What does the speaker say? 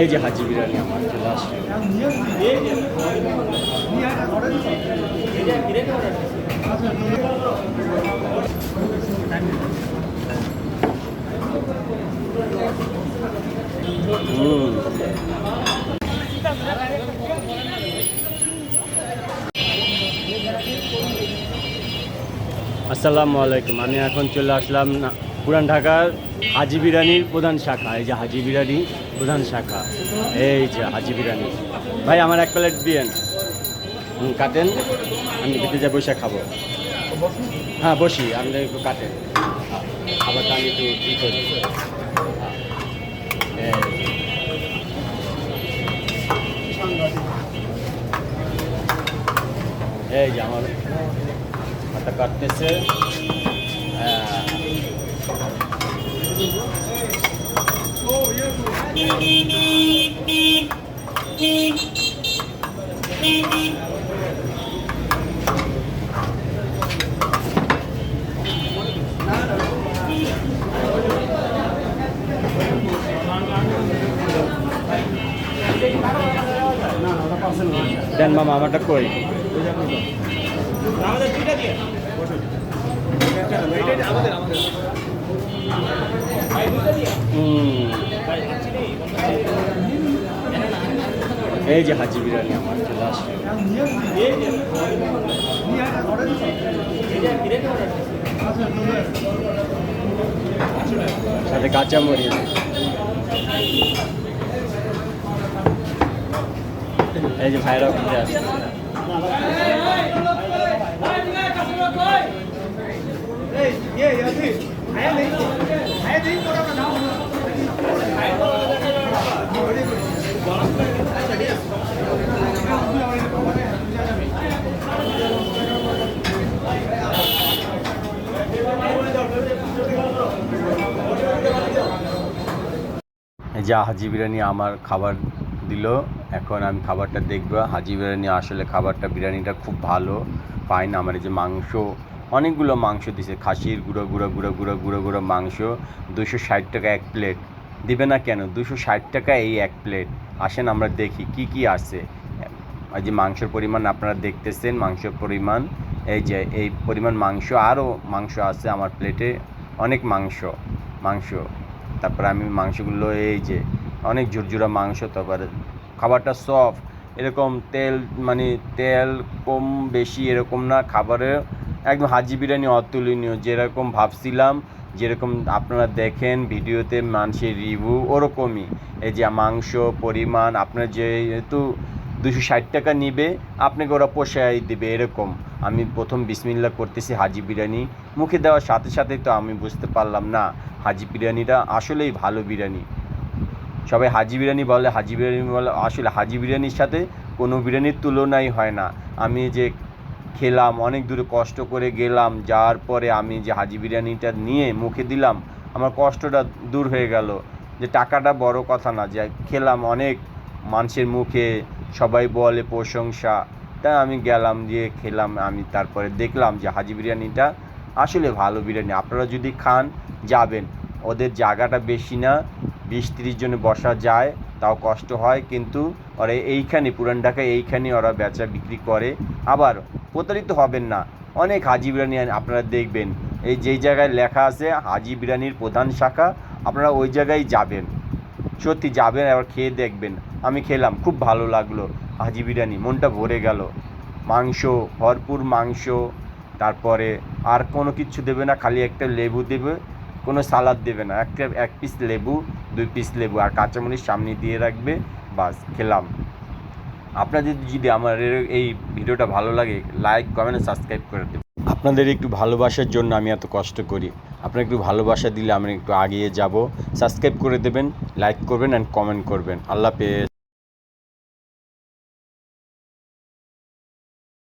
এই যে হাজি বিরিয়ানি আমার চলে আসছে হুম আসসালামু আলাইকুম। আমি এখন চলে আসলাম পুরান ঢাকার হাজি বিরিয়ানির প্রধান শাখা। এই যে হাজি বিরিয়ানি প্রধান শাখা। এই যে হাজি বিরিয়ানি। ভাই, আমার এক প্লেট দিয়েন। কাটেন। আমি খেতে যা বসে খাব। হ্যাঁ বসি। আপনি একটু কাটেন। খাবারটা আমি একটু ই করি এই যে। আমার কাটতেছে হ্যাঁ দেন মামা আমারটা কই। এই যে হাজি বিরিয়ানি আমার চলে আসছে সাথে কাঁচা মরিচ এই যে ভাইরা ঘুরে আসছে যে হাজি বিরিয়ানি আমার খাবার দিল। এখন আমি খাবারটা দেখব। হাজি বিরিয়ানি আসলে খাবারটা, বিরিয়ানিটা খুব ভালো। পাই না আমার এই যে মাংস, অনেকগুলো মাংস দিছে। খাসির গুঁড়ো গুঁড়ো গুঁড়ো গুঁড়ো গুঁড়ো গুঁড়ো মাংস। দুশো ষাট টাকা এক প্লেট দিবে না কেন? দুশো ষাট টাকা এই এক প্লেট আসেন আমরা দেখি কি কি আছে এই যে মাংসের পরিমাণ আপনারা দেখতেছেন, মাংসের পরিমাণ। এই যে, এই পরিমাণ মাংস, আরও মাংস আছে আমার প্লেটে অনেক মাংস মাংস। তারপরে আমি মাংসগুলো, এই যে, অনেক ঝুরঝুরা মাংস, তারপরে খাবারটা সফট এরকম তেল মানে তেল কম বেশি এরকম না খাবারে। একদম হাজি বিরিয়ানি অতুলনীয়, যেরকম ভাবছিলাম, যেরকম আপনারা দেখেন ভিডিওতে মানুষের রিভিউ ওরকমই। এই যে মাংস পরিমাণ, আপনার যেহেতু দুশো ষাট টাকা নিবে, আপনাকে ওরা পোষায় দেবে এরকম। আমি প্রথম বিসমিল্লা করতেছি হাজি বিরিয়ানি, মুখে দেওয়ার সাথে সাথেই তো আমি বুঝতে পারলাম না, হাজি বিরিয়ানিটা আসলেই ভালো বিরিয়ানি। সবাই হাজি বিরিয়ানি বলে, হাজি বিরিয়ানি বলে, আসলে হাজি বিরিয়ানির সাথে কোনো বিরিয়ানির তুলনাই হয় না। আমি যে খেলাম, অনেক দূরে কষ্ট করে গেলাম, যাওয়ার পরে আমি যে হাজি বিরিয়ানিটা নিয়ে মুখে দিলাম, আমার কষ্টটা দূর হয়ে গেল। যে টাকাটা বড় কথা না, যে খেলাম অনেক, মানুষের মুখে সবাই বলে প্রশংসা। তা আমি গেলাম দিয়ে খেলাম, আমি তারপরে দেখলাম যে হাজি বিরিয়ানিটা আসলে ভালো বিরিয়ানি। আপনারা যদি খান, যাবেন। ওদের জায়গাটা বেশি না বিশ তিরিশ জনে বসা যায়, তাও কষ্ট হয়, কিন্তু ওরা এইখানে, পুরান ঢাকায় এইখানে ওরা বেচা বিক্রি করে। আবার প্রতারিত হবেন না। অনেক হাজি বিরিয়ানি আপনারা দেখবেন, এই যেই জায়গায় লেখা আছে, হাজি বিরিয়ানির প্রধান শাখা, আপনারা ওই জায়গায় যাবেন। সত্যি যাবেন, আবার খেয়ে দেখবেন। আমি খেলাম, খুব ভালো লাগল হাজি বিরিয়ানি মনটা ভরে গেল। মাংস, ভরপুর মাংস, তারপরে আর কোনো কিছু দেবে না, খালি একটা লেবু দেবে, কোনো সালাদ দেবে না, একটা, এক পিস লেবু দুই পিস লেবু আর কাঁচামরিচ সামনে দিয়ে রাখবে, বাস খেলাম। আপনাদের যদি আমার এই ভিডিওটা ভালো লাগে লাইক কমেন্ট সাবস্ক্রাইব করে দেবেন। আপনাদের একটু ভালোবাসার জন্য আমি এত কষ্ট করি। আপনারা একটু ভালোবাসা দিলে আমি একটু আগিয়ে যাব। সাবস্ক্রাইব করে দেবেন লাইক করবেন অ্যান্ড কমেন্ট করবেন। আল্লাহ পেয়ে